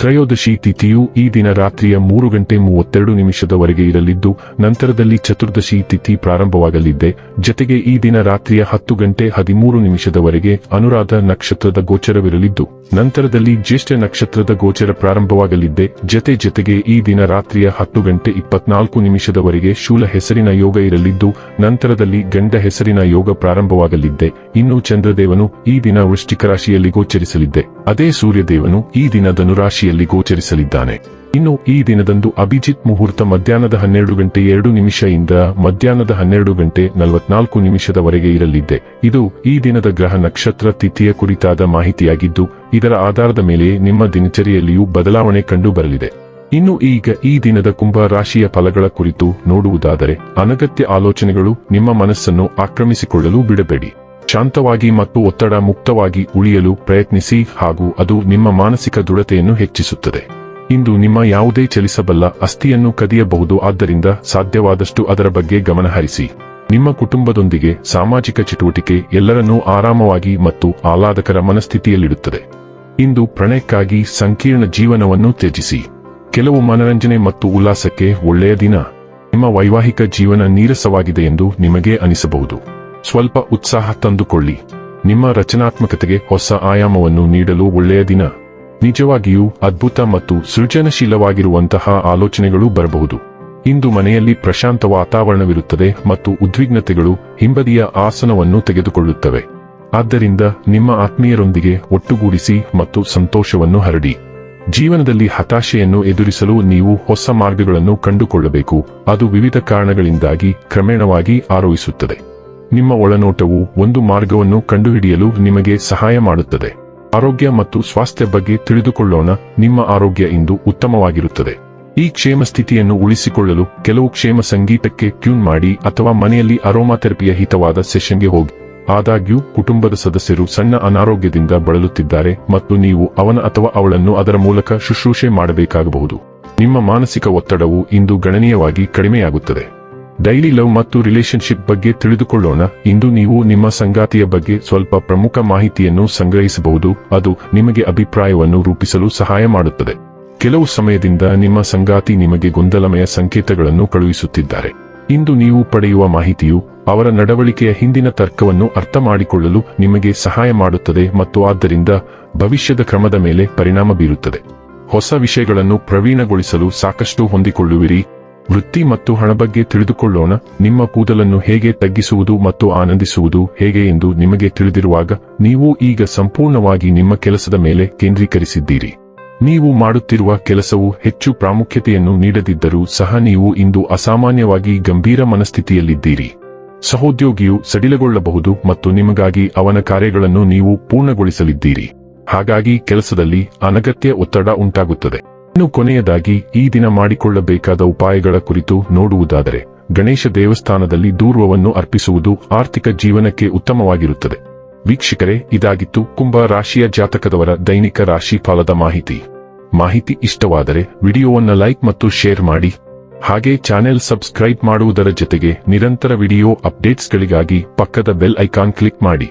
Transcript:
ತ್ರಯೋದಶಿ ತಿಥಿಯು ಈ ದಿನ ರಾತ್ರಿಯ ಮೂರು ಗಂಟೆ ಮೂವತ್ತೆರಡು ನಿಮಿಷದವರೆಗೆ ಇರಲಿದ್ದು, ನಂತರದಲ್ಲಿ ಚತುರ್ದಶಿ ತಿಥಿ ಪ್ರಾರಂಭವಾಗಲಿದೆ ಜತೆಗೆ ಈ ದಿನ ರಾತ್ರಿಯ ಹತ್ತು ಗಂಟೆ ಹದಿಮೂರು ನಿಮಿಷದವರೆಗೆ ಅನುರಾಧ ನಕ್ಷತ್ರದ ಗೋಚರವಿರಲಿದ್ದು, ನಂತರದಲ್ಲಿ ಜ್ಯೇಷ್ಠ ನಕ್ಷತ್ರದ ಗೋಚರ ಪ್ರಾರಂಭವಾಗಲಿದ್ದೆ. ಜತೆ ಜತೆಗೆ ಈ ದಿನ ರಾತ್ರಿಯ ಹತ್ತು ಗಂಟೆ ಇಪ್ಪತ್ನಾಲ್ಕು ನಿಮಿಷದವರೆಗೆ ಶೂಲ ಹೆಸರಿನ ಯೋಗ ಇರಲಿದ್ದು, ನಂತರದಲ್ಲಿ ಗಂಡ ಹೆಸರಿನ ಯೋಗ ಪ್ರಾರಂಭವಾಗಲಿದ್ದೆ. ಇನ್ನು ಚಂದ್ರದೇವನು ಈ ದಿನ ವೃಷ್ಟಿಕ ರಾಶಿಯಲ್ಲಿ ಗೋಚರಿಸಲಿದ್ದೆ. ಅದೇ ಸೂರ್ಯದೇವನು ಈ ದಿನ ಧನುರಾಶಿಯಲ್ಲಿ ಗೋಚರಿಸಲಿದ್ದಾನೆ. ಇನ್ನು ಈ ದಿನದಂದು ಅಭಿಜಿತ್ ಮುಹೂರ್ತ ಮಧ್ಯಾಹ್ನದ ಹನ್ನೆರಡು ಗಂಟೆ ಎರಡು ನಿಮಿಷದಿಂದ ಮಧ್ಯಾಹ್ನದ ಹನ್ನೆರಡು ಗಂಟೆ ನಲವತ್ನಾಲ್ಕು ನಿಮಿಷದವರೆಗೆ ಇರಲಿದ್ದೆ ಇದು ಈ ದಿನದ ಗ್ರಹ ನಕ್ಷತ್ರ ತಿಥಿಯ ಕುರಿತಾದ ಮಾಹಿತಿಯಾಗಿದ್ದು, ಇದರ ಆಧಾರದ ಮೇಲೆ ನಿಮ್ಮ ದಿನಚರಿಯಲ್ಲಿಯೂ ಬದಲಾವಣೆ ಕಂಡು ಬರಲಿದೆ ಇನ್ನು ಈಗ ಈ ದಿನದ ಕುಂಭ ರಾಶಿಯ ಫಲಗಳ ಕುರಿತು ನೋಡುವುದಾದರೆ, ಅನಗತ್ಯ ಆಲೋಚನೆಗಳು ನಿಮ್ಮ ಮನಸ್ಸನ್ನು ಆಕ್ರಮಿಸಿಕೊಳ್ಳಲು ಬಿಡಬೇಡಿ. ಶಾಂತವಾಗಿ ಮತ್ತು ಒತ್ತಡ ಮುಕ್ತವಾಗಿ ಉಳಿಯಲು ಪ್ರಯತ್ನಿಸಿ ಹಾಗೂ ಅದು ನಿಮ್ಮ ಮಾನಸಿಕ ದೃಢತೆಯನ್ನು ಹೆಚ್ಚಿಸುತ್ತದೆ. ಇಂದು ನಿಮ್ಮ ಯಾವುದೇ ಚಲಿಸಬಲ್ಲ ಅಸ್ಥಿಯನ್ನು ಕದಿಯಬಹುದು, ಆದ್ದರಿಂದ ಸಾಧ್ಯವಾದಷ್ಟು ಅದರ ಬಗ್ಗೆ ಗಮನಹರಿಸಿ. ನಿಮ್ಮ ಕುಟುಂಬದೊಂದಿಗೆ ಸಾಮಾಜಿಕ ಚಟುವಟಿಕೆ ಎಲ್ಲರನ್ನೂ ಆರಾಮವಾಗಿ ಮತ್ತು ಆಹ್ಲಾದಕರ ಮನಸ್ಥಿತಿಯಲ್ಲಿಡುತ್ತದೆ. ಇಂದು ಪ್ರಣಯಕ್ಕಾಗಿ ಸಂಕೀರ್ಣ ಜೀವನವನ್ನು ತ್ಯಜಿಸಿ. ಕೆಲವು ಮನರಂಜನೆ ಮತ್ತು ಉಲ್ಲಾಸಕ್ಕೆ ಒಳ್ಳೆಯ ದಿನ. ನಿಮ್ಮ ವೈವಾಹಿಕ ಜೀವನ ನೀರಸವಾಗಿದೆ ಎಂದು ನಿಮಗೆ ಅನಿಸಬಹುದು. ಸ್ವಲ್ಪ ಉತ್ಸಾಹ ತಂದುಕೊಳ್ಳಿ. ನಿಮ್ಮ ರಚನಾತ್ಮಕತೆಗೆ ಹೊಸ ಆಯಾಮವನ್ನು ನೀಡಲು ಒಳ್ಳೆಯ ದಿನ. ನಿಜವಾಗಿಯೂ ಅದ್ಭುತ ಮತ್ತು ಸೃಜನಶೀಲವಾಗಿರುವಂತಹ ಆಲೋಚನೆಗಳು ಬರಬಹುದು. ಇಂದು ಮನೆಯಲ್ಲಿ ಪ್ರಶಾಂತ ವಾತಾವರಣವಿರುತ್ತದೆ ಮತ್ತು ಉದ್ವಿಗ್ನತೆಗಳು ಹಿಂಬದಿಯ ಆಸನವನ್ನು ತೆಗೆದುಕೊಳ್ಳುತ್ತವೆ. ಆದ್ದರಿಂದ ನಿಮ್ಮ ಆತ್ಮೀಯರೊಂದಿಗೆ ಒಟ್ಟುಗೂಡಿಸಿ ಮತ್ತು ಸಂತೋಷವನ್ನು ಹರಡಿ. ಜೀವನದಲ್ಲಿ ಹತಾಶೆಯನ್ನು ಎದುರಿಸಲು ನೀವು ಹೊಸ ಮಾರ್ಗಗಳನ್ನು ಕಂಡುಕೊಳ್ಳಬೇಕು. ಅದು ವಿವಿಧ ಕಾರಣಗಳಿಂದಾಗಿ ಕ್ರಮೇಣವಾಗಿ ಆರೋಹಿಸುತ್ತದೆ. ನಿಮ್ಮ ಒಳನೋಟವು ಒಂದು ಮಾರ್ಗವನ್ನು ಕಂಡುಹಿಡಿಯಲು ನಿಮಗೆ ಸಹಾಯ ಮಾಡುತ್ತದೆ. ಆರೋಗ್ಯ ಮತ್ತು ಸ್ವಾಸ್ಥ್ಯ ಬಗ್ಗೆ ತಿಳಿದುಕೊಳ್ಳೋಣ. ನಿಮ್ಮ ಆರೋಗ್ಯ ಇಂದು ಉತ್ತಮವಾಗಿರುತ್ತದೆ. ಈ ಕ್ಷೇಮ ಸ್ಥಿತಿಯನ್ನು ಉಳಿಸಿಕೊಳ್ಳಲು ಕೆಲವು ಕ್ಷೇಮ ಸಂಗೀತಕ್ಕೆ ಟ್ಯೂನ್ ಮಾಡಿ ಅಥವಾ ಮನೆಯಲ್ಲಿ ಅರೋಮಾಥೆರಪಿಯ ಹಿತವಾದ ಸೆಷನ್ಗೆ ಹೋಗಿ. ಆದಾಗ್ಯೂ, ಕುಟುಂಬದ ಸದಸ್ಯರು ಸಣ್ಣ ಅನಾರೋಗ್ಯದಿಂದ ಬಳಲುತ್ತಿದ್ದಾರೆ ಮತ್ತು ನೀವು ಅವನ ಅಥವಾ ಅವಳನ್ನು ಅದರ ಮೂಲಕ ಶುಶ್ರೂಷೆ ಮಾಡಬೇಕಾಗಬಹುದು. ನಿಮ್ಮ ಮಾನಸಿಕ ಒತ್ತಡವು ಇಂದು ಗಣನೀಯವಾಗಿ ಕಡಿಮೆಯಾಗುತ್ತದೆ. ಡೈಲಿ ಲವ್ ಮತ್ತು ರಿಲೇಶನ್ಶಿಪ್ ಬಗ್ಗೆ ತಿಳಿದುಕೊಳ್ಳೋಣ. ಇಂದು ನೀವು ನಿಮ್ಮ ಸಂಗಾತಿಯ ಬಗ್ಗೆ ಸ್ವಲ್ಪ ಪ್ರಮುಖ ಮಾಹಿತಿಯನ್ನು ಸಂಗ್ರಹಿಸಬಹುದು. ಅದು ನಿಮಗೆ ಅಭಿಪ್ರಾಯವನ್ನು ರೂಪಿಸಲು ಸಹಾಯ ಮಾಡುತ್ತದೆ. ಕೆಲವು ಸಮಯದಿಂದ ನಿಮ್ಮ ಸಂಗಾತಿ ನಿಮಗೆ ಗೊಂದಲಮಯ ಸಂಕೇತಗಳನ್ನು ಕಳುಹಿಸುತ್ತಿದ್ದಾರೆ. ಇಂದು ನೀವು ಪಡೆಯುವ ಮಾಹಿತಿಯು ಅವರ ನಡವಳಿಕೆಯ ಹಿಂದಿನ ತರ್ಕವನ್ನು ಅರ್ಥ ಮಾಡಿಕೊಳ್ಳಲು ನಿಮಗೆ ಸಹಾಯ ಮಾಡುತ್ತದೆ ಮತ್ತು ಆದ್ದರಿಂದ ಭವಿಷ್ಯದ ಕ್ರಮದ ಮೇಲೆ ಪರಿಣಾಮ ಬೀರುತ್ತದೆ. ಹೊಸ ವಿಷಯಗಳನ್ನು ಪ್ರವೀಣಗೊಳಿಸಲು ಸಾಕಷ್ಟು ಹೊಂದಿಕೊಳ್ಳುವಿರಿ. ವೃತ್ತಿ ಮತ್ತು ಹಣ ಬಗ್ಗೆ ತಿಳಿದುಕೊಳ್ಳೋಣ. ನಿಮ್ಮ ಕೂದಲನ್ನು ಹೇಗೆ ತಗ್ಗಿಸುವುದು ಮತ್ತು ಆನಂದಿಸುವುದು ಹೇಗೆ ಎಂದು ನಿಮಗೆ ತಿಳಿದಿರುವಾಗ, ನೀವು ಈಗ ಸಂಪೂರ್ಣವಾಗಿ ನಿಮ್ಮ ಕೆಲಸದ ಮೇಲೆ ಕೇಂದ್ರೀಕರಿಸಿದ್ದೀರಿ. ನೀವು ಮಾಡುತ್ತಿರುವ ಕೆಲಸವು ಹೆಚ್ಚು ಪ್ರಾಮುಖ್ಯತೆಯನ್ನು ನೀಡದಿದ್ದರೂ ಸಹ ನೀವು ಇಂದು ಅಸಾಮಾನ್ಯವಾಗಿ ಗಂಭೀರ ಮನಸ್ಥಿತಿಯಲ್ಲಿದ್ದೀರಿ. ಸಹೋದ್ಯೋಗಿಯು ಸಡಿಲಗೊಳ್ಳಬಹುದು ಮತ್ತು ನಿಮಗಾಗಿ ಅವನ ಕಾರ್ಯಗಳನ್ನು ನೀವು ಪೂರ್ಣಗೊಳಿಸಲಿದ್ದೀರಿ. ಹಾಗಾಗಿ ಕೆಲಸದಲ್ಲಿ ಅನಗತ್ಯ ಒತ್ತಡ ಉಂಟಾಗುತ್ತದೆ. ಇನ್ನು ಕೊನೆಯದಾಗಿ ಈ ದಿನ ಮಾಡಿಕೊಳ್ಳಬೇಕಾದ ಉಪಾಯಗಳ ಕುರಿತು ನೋಡುವುದಾದರೆ, ಗಣೇಶ ದೇವಸ್ಥಾನದಲ್ಲಿ ದೂರ್ವವನ್ನು ಅರ್ಪಿಸುವುದು ಆರ್ಥಿಕ ಜೀವನಕ್ಕೆ ಉತ್ತಮವಾಗಿರುತ್ತದೆ. ವೀಕ್ಷಕರೇ, ಇದಾಗಿತ್ತು ಕುಂಭ ರಾಶಿಯ ಜಾತಕದವರ ದೈನಿಕ ರಾಶಿ ಫಲದ ಮಾಹಿತಿ. ಮಾಹಿತಿ ಇಷ್ಟವಾದರೆ ವಿಡಿಯೋವನ್ನು ಲೈಕ್ ಮತ್ತು ಶೇರ್ ಮಾಡಿ. ಹಾಗೆ ಚಾನೆಲ್ ಸಬ್ಸ್ಕ್ರೈಬ್ ಮಾಡುವುದರ ಜೊತೆಗೆ ನಿರಂತರ ವಿಡಿಯೋ ಅಪ್ಡೇಟ್ಸ್ಗಳಿಗಾಗಿ ಪಕ್ಕದ ಬೆಲ್ ಐಕಾನ್ ಕ್ಲಿಕ್ ಮಾಡಿ.